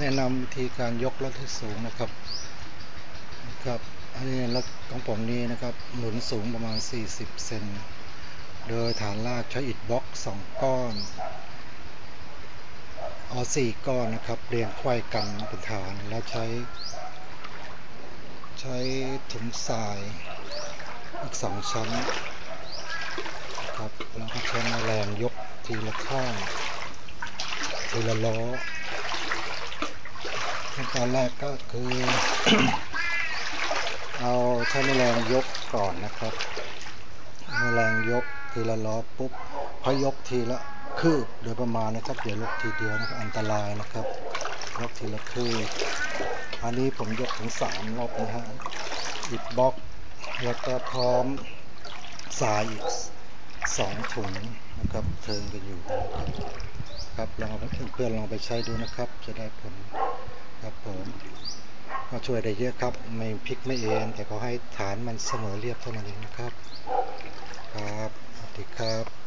แนะนำวิธีการยกรถให้สูงนะครับนะครับอันนี้รถของผมนี้นะครับหนุนสูงประมาณ 40 เซนโดยฐานลากใช้อิฐบล็อก 2 ก้อนเอาสี่ก้อนนะครับเรียงไขว้กันเป็นฐานแล้วใช้ ใช้ถุงทรายอีกสองชั้นนะครับแล้วก็ใช้แรงยกทีละข้างทีละล้อ ขั้นตอนแรกก็คือ เอาใช้แรงยกก่อนนะครับแรงยกทีละล้อปุ๊บพอยกทีละคืบโดยประมาณนะครับเดี๋ยวยกทีเดียวนะครับอันตรายนะครับยกทีละคืบอันนี้ผมยกถึงสามรอบนะฮะอิดบล็อกแล้วก็พร้อมสายอีกสองถุงนะครับเทิงกันอยู่ครับลองเอาเพื่อนๆลองไปใช้ดูนะครับ จะได้ผล ครับผมก็ช่วยได้เยอะครับ ไม่พลิกไม่เอ็นแต่ขอให้ฐานมันเสมอเรียบเท่านั้นเองนะครับ ครับสวัสดีครับ